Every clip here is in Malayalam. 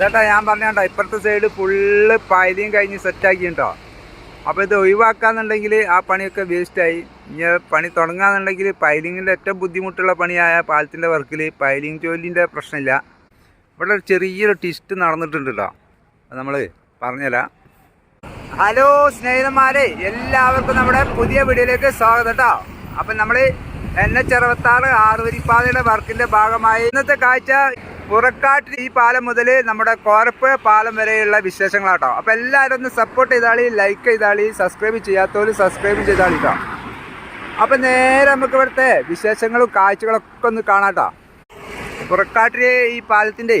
ചേട്ടാ ഞാൻ പറഞ്ഞോ ഇപ്പുറത്തെ സൈഡ് ഫുള്ള് പൈലിയും കഴിഞ്ഞ് സെറ്റാക്കി കേട്ടോ അപ്പോൾ ഇത് ഒഴിവാക്കാന്നുണ്ടെങ്കിൽ ആ പണിയൊക്കെ വേസ്റ്റായി ഇനി പണി തുടങ്ങാന്നുണ്ടെങ്കിൽ പൈലിങ്ങിന്റെ ഏറ്റവും ബുദ്ധിമുട്ടുള്ള പണിയായ പാലത്തിന്റെ വർക്കിൽ പൈലിങ് ജോലിന്റെ പ്രശ്നമില്ല. ഇവിടെ ഒരു ചെറിയൊരു ട്വിസ്റ്റ് നടന്നിട്ടുണ്ട് കേട്ടോ അത് നമ്മൾ പറഞ്ഞുതരാം. ഹലോ സ്നേഹിതന്മാരെ എല്ലാവർക്കും നമ്മുടെ പുതിയ വീഡിയോയിലേക്ക് സ്വാഗതം കേട്ടോ അപ്പം നമ്മൾ എൻ എച്ച് അറുപത്താറ് ആറുവരിപ്പാതയുടെ വർക്കിന്റെ ഭാഗമായി. ഇന്നത്തെ കാഴ്ച പുറക്കാട്ടിൽ ഈ പാലം മുതൽ നമ്മുടെ കോരപ്പ് പാലം വരെയുള്ള വിശേഷങ്ങളാട്ടോ. അപ്പോൾ എല്ലാവരും ഒന്ന് സപ്പോർട്ട് ചെയ്താളി ലൈക്ക് ചെയ്താളി സബ്സ്ക്രൈബ് ചെയ്യാത്തവർ സബ്സ്ക്രൈബ് ചെയ്താളി കേട്ടോ അപ്പം നേരെ നമുക്ക് ഇവിടുത്തെ വിശേഷങ്ങളും കാഴ്ചകളൊക്കെ ഒന്ന് കാണാട്ടോ. പുറക്കാട്ടിലെ ഈ പാലത്തിന്റെ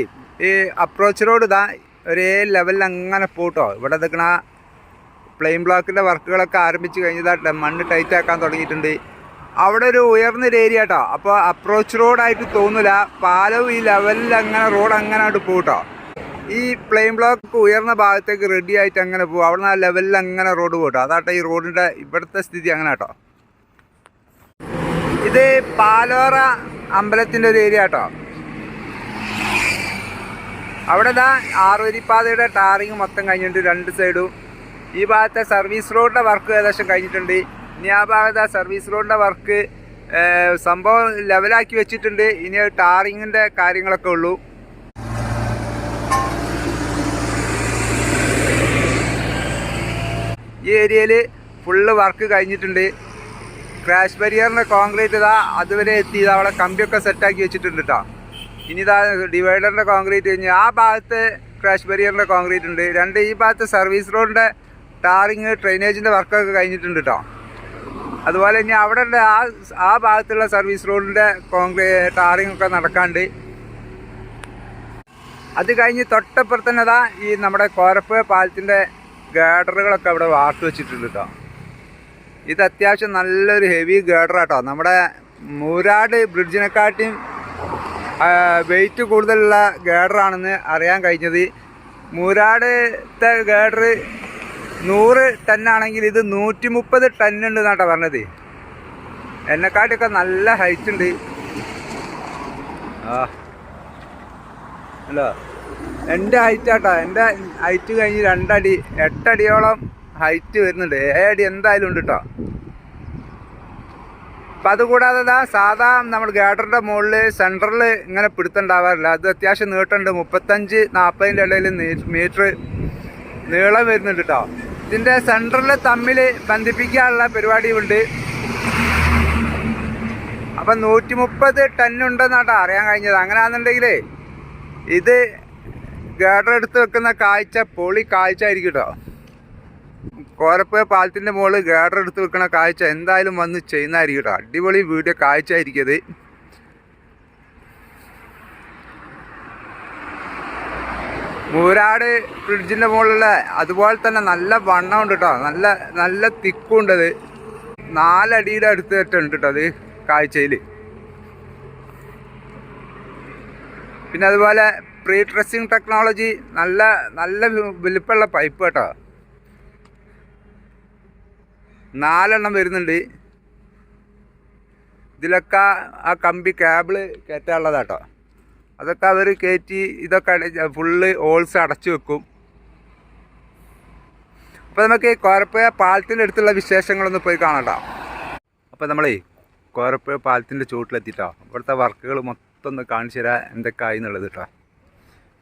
ഈ അപ്രോച്ച് റോഡ് ഇതാ ഒരേ ലെവലിൽ അങ്ങനെ പോട്ടോ. ഇവിടെ നിൽക്കണ പ്ലെയിൻ ബ്ലോക്കിന്റെ വർക്കുകളൊക്കെ ആരംഭിച്ച് കഴിഞ്ഞതായിട്ട് മണ്ണ് ടൈറ്റ് ആക്കാൻ തുടങ്ങിയിട്ടുണ്ട്. അവിടെ ഒരു ഉയർന്നൊരു ഏരിയ കേട്ടോ അപ്പോൾ അപ്രോച്ച് റോഡായിട്ട് തോന്നില്ല പാലവും ഈ ലെവലിൽ അങ്ങനെ റോഡ് അങ്ങനെ അങ്ങോട്ട് പോട്ടോ ഈ പ്ലെയിൻ ബ്ലോക്ക് ഉയർന്ന ഭാഗത്തേക്ക് റെഡി ആയിട്ട് അങ്ങനെ പോകും. അവിടെ ആ ലെവലിൽ അങ്ങനെ റോഡ് പോട്ടോ അതാട്ടോ ഈ റോഡിന്റെ ഇവിടുത്തെ സ്ഥിതി അങ്ങനെ കേട്ടോ ഇത് പാലോറ അമ്പലത്തിന്റെ ഒരു ഏരിയ കേട്ടോ അവിടെ ഇതാ ആറുവരിപ്പാതയുടെ ടാറിങ് മൊത്തം കഴിഞ്ഞിട്ടുണ്ട് രണ്ട് സൈഡും ഈ ഭാഗത്തെ സർവീസ് റോഡിന്റെ വർക്ക് ഏകദേശം കഴിഞ്ഞിട്ടുണ്ട്. ഇനി ആ സർവീസ് റോഡിന്റെ വർക്ക് സംഭവം ലെവലാക്കി വെച്ചിട്ടുണ്ട്. ഇനി ടാറിങ്ങിന്റെ കാര്യങ്ങളൊക്കെ ഉള്ളൂ. ഈ ഏരിയയിൽ ഫുള്ള് വർക്ക് കഴിഞ്ഞിട്ടുണ്ട്. ക്രാഷ് ബരിയറിന്റെ കോൺക്രീറ്റ് ഇതാ അതുവരെ എത്തി. ഇതാ അവിടെ കമ്പിയൊക്കെ സെറ്റാക്കി വെച്ചിട്ടുണ്ട് കേട്ടോ ഇനി ഇതാ ഡിവൈഡറിന്റെ കോൺക്രീറ്റ് കഴിഞ്ഞ് ആ ഭാഗത്ത് ക്രാഷ് ബരിയറിന്റെ കോൺക്രീറ്റ് ഉണ്ട്. രണ്ട് ഈ ഭാഗത്ത് സർവീസ് റോഡിന്റെ ടാറിങ് ഡ്രെയിനേജിന്റെ വർക്കൊക്കെ കഴിഞ്ഞിട്ടുണ്ട് കേട്ടോ അതുപോലെ ഇനി അവിടെ ഉള്ള ആ ആ ഭാഗത്തുള്ള സർവീസ് റോഡിന്റെ കോൺക്രീ ടാറിംഗ് ഒക്കെ നടക്കാണ്ട്. അത് കഴിഞ്ഞ് തൊട്ടപ്പുറത്ത് തന്നെ അതാ ഈ നമ്മുടെ കോരപ്പ് പാലത്തിന്റെ ഗേഡറുകളൊക്കെ അവിടെ വാർത്ത് വെച്ചിട്ടുണ്ട് കേട്ടോ ഇത് അത്യാവശ്യം നല്ലൊരു ഹെവി ഗേഡറാട്ടോ നമ്മുടെ മൂരാട് ബ്രിഡ്ജിനെക്കാട്ടിയും വെയിറ്റ് കൂടുതലുള്ള ഗേഡറാണെന്ന് അറിയാൻ കഴിഞ്ഞത്. മൂരാടത്തെ ഗേഡർ നൂറ് ടണ്ണാണെങ്കിൽ ഇത് നൂറ്റി മുപ്പത് ടണ്ണുണ്ട് എന്നാട്ടാ പറഞ്ഞത്. എന്നെക്കാട്ടൊക്കെ നല്ല ഹൈറ്റ് ഉണ്ട്. ആ. അല്ലോ. എന്റെ ഹൈറ്റ് ആട്ടോ. എന്റെ ഹൈറ്റ് കഴിഞ്ഞ് രണ്ടടി എട്ടടിയോളം ഹൈറ്റ് വരുന്നുണ്ട്. ഏഴടി എന്തായാലും ഉണ്ട് കേട്ടോ അപ്പം അതുകൂടാതെ ഇതാ സാധാ നമ്മൾ ഗാഡറിന്റെ മുകളിൽ സെന്ററിൽ ഇങ്ങനെ പിടുത്തുണ്ടാവാറില്ല. അത് അത്യാവശ്യം നീട്ടുണ്ട്. മുപ്പത്തഞ്ച് നാൽപ്പതിന്റെ ഇടയിൽ മീറ്റർ നീളം വരുന്നുണ്ട് കേട്ടോ ഇതിന്റെ സെന്ററിൽ തമ്മിൽ ബന്ധിപ്പിക്കാനുള്ള പരിപാടിയുണ്ട്. അപ്പം നൂറ്റി മുപ്പത് ടണ്ണുണ്ടെന്നാട്ടോ അറിയാൻ കഴിഞ്ഞത്. അങ്ങനെയാണെന്നുണ്ടെങ്കിൽ ഇത് ഗാഡർ എടുത്ത് വെക്കുന്ന കാഴ്ച പൊളി കാഴ്ച ആയിരിക്കും കേട്ടോ കോരപ്പുഴ പാലത്തിന്റെ മുകളിൽ ഗാഡർ എടുത്ത് വെക്കുന്ന കാഴ്ച എന്തായാലും വന്ന് ചെയ്യുന്നതായിരിക്കും കേട്ടോ അടിപൊളി വീഡിയോ കാഴ്ച ആയിരിക്കും മൂരാട് ബ്രിഡ്ജിന്റെ മുകളിലുള്ള അതുപോലെ തന്നെ നല്ല വണ്ണമുണ്ട് കേട്ടോ നല്ല നല്ല തിക്കുണ്ട് അത്. നാലടിയുടെ അടുത്ത് ഉണ്ട് കേട്ടോ അത് കാഴ്ചയിൽ പിന്നെ അതുപോലെ പ്രീ ഡ്രസ്സിങ് ടെക്നോളജി നല്ല നല്ല വലിപ്പമുള്ള പൈപ്പ് കേട്ടോ നാലെണ്ണം വരുന്നുണ്ട്. ഇതിലൊക്കെ ആ കമ്പി കേബിൾ കയറ്റാനുള്ളതാട്ടോ അതൊക്കെ അവർ കയറ്റി ഇതൊക്കെ ഫുള്ള് ഹോൾസ് അടച്ചു വെക്കും. അപ്പോൾ നമുക്ക് കോരപ്പുഴ പാലത്തിന്റെ അടുത്തുള്ള വിശേഷങ്ങളൊന്ന് പോയി കാണണ്ട അപ്പോൾ നമ്മളേ കോരപ്പുഴ പാലത്തിന്റെ ചുവട്ടിലെത്തിട്ടോ. ഇവിടുത്തെ വർക്കുകൾ മൊത്തം ഒന്ന് കാണിച്ചു തരാം എന്തൊക്കെ എന്നുള്ളത് കേട്ടോ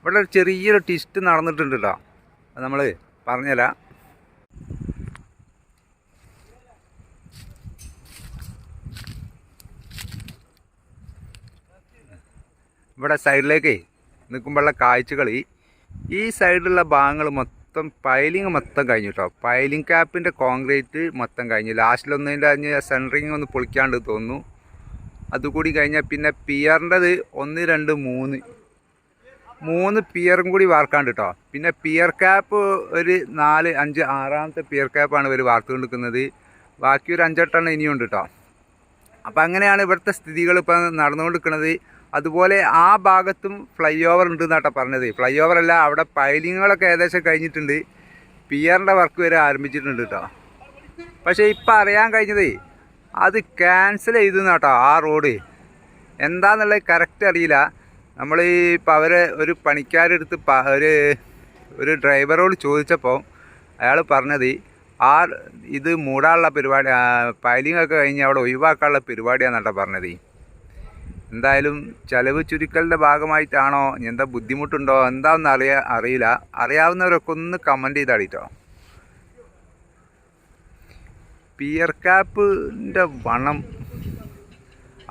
ഇവിടെ ഒരു ചെറിയൊരു ട്വിസ്റ്റ് നടന്നിട്ടുണ്ട് കേട്ടോ അത് നമ്മൾ പറഞ്ഞുതരാം. ഇവിടെ സൈഡിലേക്ക് നിൽക്കുമ്പോഴുള്ള കാഴ്ചകൾ ഈ സൈഡിലുള്ള ഭാഗങ്ങൾ മൊത്തം പൈലിങ് മൊത്തം കഴിഞ്ഞു കേട്ടോ പൈലിങ് ക്യാപ്പിന്റെ കോൺക്രീറ്റ് മൊത്തം കഴിഞ്ഞു. ലാസ്റ്റിലൊന്നതിന്റെ കഴിഞ്ഞ് സെൻട്രിങ് ഒന്ന് പൊളിക്കാണ്ട് തോന്നുന്നു. അതുകൂടി കഴിഞ്ഞാൽ പിന്നെ പിയറിന്റെത് ഒന്ന് രണ്ട് മൂന്ന്. മൂന്ന് പിയറും കൂടി വാർക്കാണ്ട് കേട്ടോ പിന്നെ പിയർ ക്യാപ്പ് ഒരു നാല് അഞ്ച് ആറാമത്തെ പിയർ ക്യാപ്പാണ് ഇവർ വാർത്തു കൊടുക്കുന്നത് ബാക്കി ഒരു അഞ്ചെട്ടെണ്ണം ഇനിയുണ്ട് കേട്ടോ അപ്പം അങ്ങനെയാണ് ഇവിടുത്തെ സ്ഥിതികൾ ഇപ്പം നടന്നുകൊണ്ടിരിക്കുന്നത്. അതുപോലെ ആ ഭാഗത്തും ഫ്ലൈ ഓവർ ഉണ്ട് എന്നാട്ടാ പറഞ്ഞത്. ഫ്ലൈ ഓവർ അല്ല അവിടെ പൈലിങ്ങുകളൊക്കെ ഏകദേശം കഴിഞ്ഞിട്ടുണ്ട്. പിയറിന്റെ വർക്ക് വരെ ആരംഭിച്ചിട്ടുണ്ട് കേട്ടോ പക്ഷേ ഇപ്പം അറിയാൻ കഴിഞ്ഞത് അത് ക്യാൻസൽ ചെയ്തു കേട്ടോ ആ റോഡ് എന്താന്നുള്ളത് കറക്റ്റ് അറിയില്ല. നമ്മൾ ഈ ഇപ്പം അവരെ ഒരു പണിക്കാരെടുത്ത് ഒരു ഒരു ഡ്രൈവറോട് ചോദിച്ചപ്പോൾ അയാൾ പറഞ്ഞത് ആ ഇത് മൂടാനുള്ള പരിപാടി പൈലിങ്ങൊക്കെ കഴിഞ്ഞ് അവിടെ ഒഴിവാക്കാനുള്ള പരിപാടിയാണെന്നാട്ടോ പറഞ്ഞത്. എന്തായാലും ചെലവ് ചുരുക്കലിന്റെ ഭാഗമായിട്ടാണോ? എന്താ ബുദ്ധിമുട്ടുണ്ടോ? എന്താണെന്ന് അറിയാ അറിയില്ല. അറിയാവുന്നവരൊക്കെ ഒന്ന് കമന്റ് ചെയ്താടിട്ടോ പിയർ ക്യാപ്പിന്റെ വണം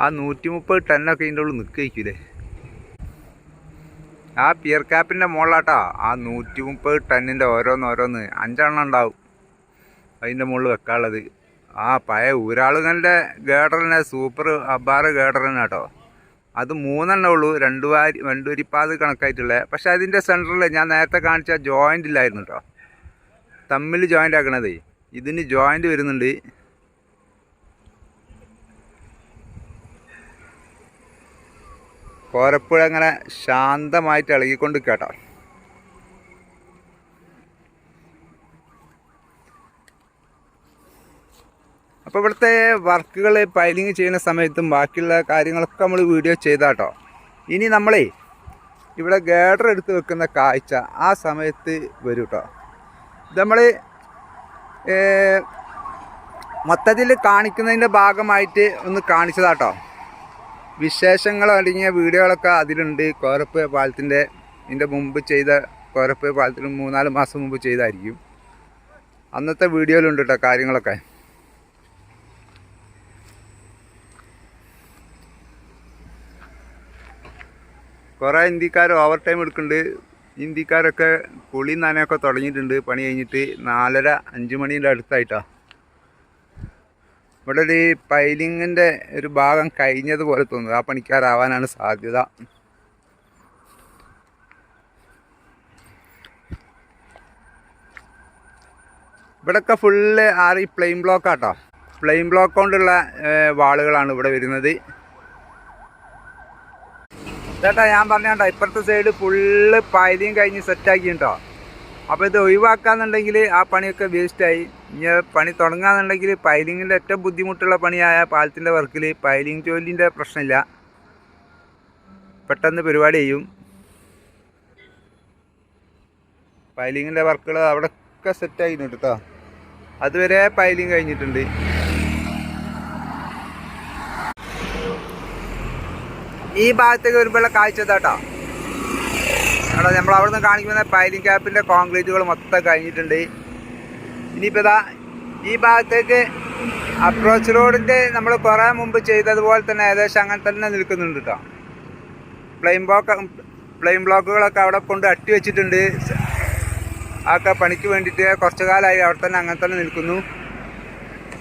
ആ നൂറ്റി മുപ്പത് ടണ്ണൊക്കെ ഇതിന്റെ ഉള്ളിൽ നിൽക്കില്ലേ ആ പിയർ ക്യാപ്പിന്റെ മുകളിലാട്ടാ ആ നൂറ്റി മുപ്പത് ടണ്ണിന്റെ ഓരോന്ന് ഓരോന്ന് അഞ്ചെണ്ണം ഉണ്ടാവും അതിന്റെ മുകളിൽ വെക്കാനുള്ളത്. ആ പഴയ ഊരാളുകളുടെ ഗേഡറിനെ സൂപ്പർ അബ്ബാറ് ഗേഡറിനാട്ടോ. അത് മൂന്നെണ്ണേ ഉള്ളൂ. രണ്ട് വാരി രണ്ട് വരിപ്പാത് കണക്കായിട്ടുള്ളത് പക്ഷേ അതിന്റെ സെന്ററിൽ ഞാൻ നേരത്തെ കാണിച്ച ജോയിന്റ് ഇല്ലായിരുന്നു കേട്ടോ തമ്മിൽ ജോയിന്റ് ആക്കണതേ. ഇതിന് ജോയിന്റ് വരുന്നുണ്ട്. കോരപ്പുഴ അങ്ങനെ ശാന്തമായിട്ട് ഇളകിക്കൊണ്ട് കേട്ടോ അപ്പോൾ ഇവിടുത്തെ വർക്കുകൾ പൈലിങ് ചെയ്യുന്ന സമയത്തും ബാക്കിയുള്ള കാര്യങ്ങളൊക്കെ നമ്മൾ വീഡിയോ ചെയ്താട്ടോ. ഇനി നമ്മളേ ഇവിടെ ഗേഡർ എടുത്ത് വെക്കുന്ന കാഴ്ച ആ സമയത്ത് വരും കേട്ടോ ഇത് നമ്മൾ മൊത്തത്തിൽ കാണിക്കുന്നതിന്റെ ഭാഗമായിട്ട് ഒന്ന് കാണിച്ചതാട്ടോ. വിശേഷങ്ങൾ അടങ്ങിയ വീഡിയോകളൊക്കെ അതിലുണ്ട്. കോരപ്പ് പാലത്തിന്റെ ഇതിന്റെ മുമ്പ് ചെയ്ത കോരപ്പ് പാലത്തിന് മൂന്നാൽ മാസം മുമ്പ് ചെയ്തായിരിക്കും. അന്നത്തെ വീഡിയോയിലുണ്ട് കേട്ടോ കാര്യങ്ങളൊക്കെ. കുറേ ഇന്ത്യക്കാർ ഓവർ ടൈം എടുക്കുന്നുണ്ട് ഇന്ത്യക്കാരൊക്കെ കുളി നനയൊക്കെ തുടങ്ങിയിട്ടുണ്ട്. പണി കഴിഞ്ഞിട്ട് നാലര അഞ്ച് മണീന്റെ അടുത്തായിട്ടാ. ഇവിടെ ഒരു പൈലിങ്ങിന്റെ ഒരു ഭാഗം കഴിഞ്ഞതുപോലെ തോന്നുന്നു. ആ പണിക്കാരാവാനാണ് സാധ്യത. ഇവിടെയൊക്കെ ഫുള്ള് ആറി പ്ലെയിൻ ബ്ലോക്കാട്ടോ പ്ലെയിൻ ബ്ലോക്ക് കൊണ്ടുള്ള വാളുകളാണ് ഇവിടെ വരുന്നത്. ചേട്ടാ ഞാൻ പറഞ്ഞാട്ടോ ഇപ്പുറത്തെ സൈഡ് ഫുള്ള് പൈലിയും കഴിഞ്ഞ് സെറ്റാക്കിയിട്ടോ അപ്പോൾ ഇത് ഒഴിവാക്കാന്നുണ്ടെങ്കിൽ ആ പണിയൊക്കെ വേസ്റ്റായി ഇനി പണി തുടങ്ങാന്നുണ്ടെങ്കിൽ പൈലിങ്ങിന്റെ ഏറ്റവും ബുദ്ധിമുട്ടുള്ള പണിയായ പാലത്തിന്റെ വർക്കിൽ പൈലിങ് ജോലിന്റെ പ്രശ്നമില്ല. പെട്ടെന്ന് പരിപാടി ചെയ്യും. പൈലിങ്ങിന്റെ വർക്കുകൾ അവിടെയൊക്കെ സെറ്റായിട്ടുണ്ട് കേട്ടോ അതുവരെ പൈലിങ് കഴിഞ്ഞിട്ടുണ്ട്. ഈ ഭാഗത്തേക്ക് വരുമ്പോഴുള്ള കാഴ്ച ഇതാട്ടോ. അവിടെ നമ്മൾ അവിടെ നിന്ന് കാണിക്കുന്ന പൈലിംഗ് ക്യാപ്പിന്റെ കോൺക്രീറ്റുകൾ മൊത്തം കഴിഞ്ഞിട്ടുണ്ട്. ഇനിയിപ്പോൾ ഇതാ ഈ ഭാഗത്തേക്ക് അപ്രോച്ച് റോഡിന്റെ നമ്മൾ കുറേ മുമ്പ് ചെയ്തതുപോലെ തന്നെ ഏകദേശം അങ്ങനെ തന്നെ നിൽക്കുന്നുണ്ട് കേട്ടോ പ്ലെയിൻ ബ്ലോക്ക് പ്ലെയിൻ ബ്ലോക്കുകളൊക്കെ അവിടെ കൊണ്ട് അട്ടി വെച്ചിട്ടുണ്ട്. ആക്കെ പണിക്ക് വേണ്ടിയിട്ട് കുറച്ച് കാലമായി അവിടെ തന്നെ അങ്ങനെ തന്നെ നിൽക്കുന്നു.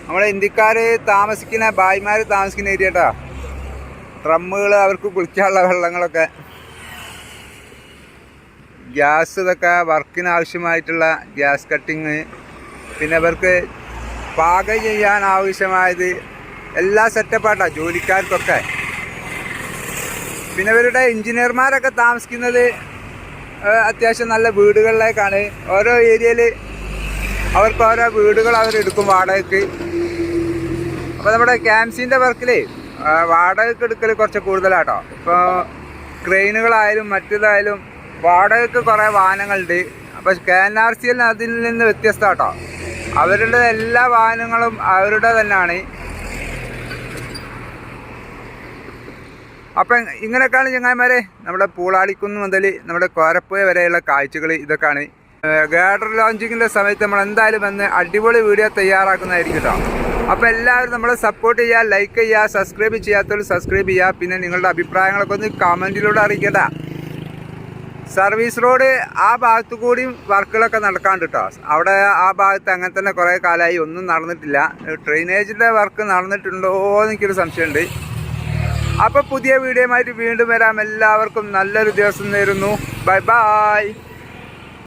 നമ്മളെ ഇന്ത്യക്കാർ താമസിക്കുന്ന ഭായിമാർ താമസിക്കുന്ന ഏരിയ കേട്ടോ ഡ്രമ്മുകൾ അവർക്ക് കുളിക്കാനുള്ള വെള്ളങ്ങളൊക്കെ. ഗ്യാസ് ഇതൊക്കെ വർക്കിന് ആവശ്യമായിട്ടുള്ള ഗ്യാസ് കട്ടിങ്. പിന്നെ അവർക്ക് പാകം ചെയ്യാൻ ആവശ്യമായത് എല്ലാ സെറ്റപ്പാട്ടാ ജോലിക്കാർക്കൊക്കെ. പിന്നെ ഇവരുടെ എഞ്ചിനീയർമാരൊക്കെ താമസിക്കുന്നത് അത്യാവശ്യം നല്ല വീടുകളിലേക്കാണ്. ഓരോ ഏരിയയിൽ അവർക്ക് ഓരോ വീടുകൾ അവരെടുക്കും വാടകയ്ക്ക്. അപ്പോൾ നമ്മുടെ ക്യാൻസിന്റെ വർക്കിൽ വാടകയ്ക്ക് എടുക്കൽ കുറച്ച് കൂടുതലാട്ടോ. ഇപ്പോൾ ക്രെയിനുകളായാലും മറ്റേതായാലും വാടകയ്ക്ക് കുറേ വാഹനങ്ങളുണ്ട്. അപ്പോൾ K N R C L അതിൽ നിന്ന് വ്യത്യസ്തമാട്ടോ അവരുടെ എല്ലാ വാഹനങ്ങളും അവരുടെ തന്നെയാണ് അപ്പം ഇങ്ങനെയൊക്കെയാണ് ചങ്ങായിമാരെ നമ്മുടെ പൂളാളിക്കുന്ന് മുതൽ നമ്മുടെ കോരപ്പുഴ വരെയുള്ള കാഴ്ചകൾ ഇതൊക്കെയാണ്. ഗാഡർ ലോഞ്ചിങ്ങിന്റെ സമയത്ത് നമ്മൾ എന്തായാലും വന്ന് അടിപൊളി വീഡിയോ തയ്യാറാക്കുന്നതായിരിക്കും കേട്ടോ. അപ്പോൾ എല്ലാവരും നമ്മളെ സപ്പോർട്ട് ചെയ്യുക ലൈക്ക് ചെയ്യുക സബ്സ്ക്രൈബ് ചെയ്യാത്തവർ സബ്സ്ക്രൈബ് ചെയ്യുക. പിന്നെ നിങ്ങളുടെ അഭിപ്രായങ്ങളൊക്കെ ഒന്ന് കമന്റിലൂടെ അറിയിക്കട്ടെ. സർവീസ് റോഡ് ആ ഭാഗത്തു കൂടിയും വർക്കുകളൊക്കെ നടക്കാണ്ട് കേട്ടോ അവിടെ ആ ഭാഗത്ത് അങ്ങനെ തന്നെ കുറേ കാലമായി ഒന്നും നടന്നിട്ടില്ല. ഡ്രെയിനേജിന്റെ വർക്ക് നടന്നിട്ടുണ്ടോ എനിക്കൊരു സംശയമുണ്ട്. അപ്പോൾ പുതിയ വീഡിയോ ആയിട്ട് വീണ്ടും വരാം. എല്ലാവർക്കും നല്ലൊരു ദിവസം നേരുന്നു. Bye bye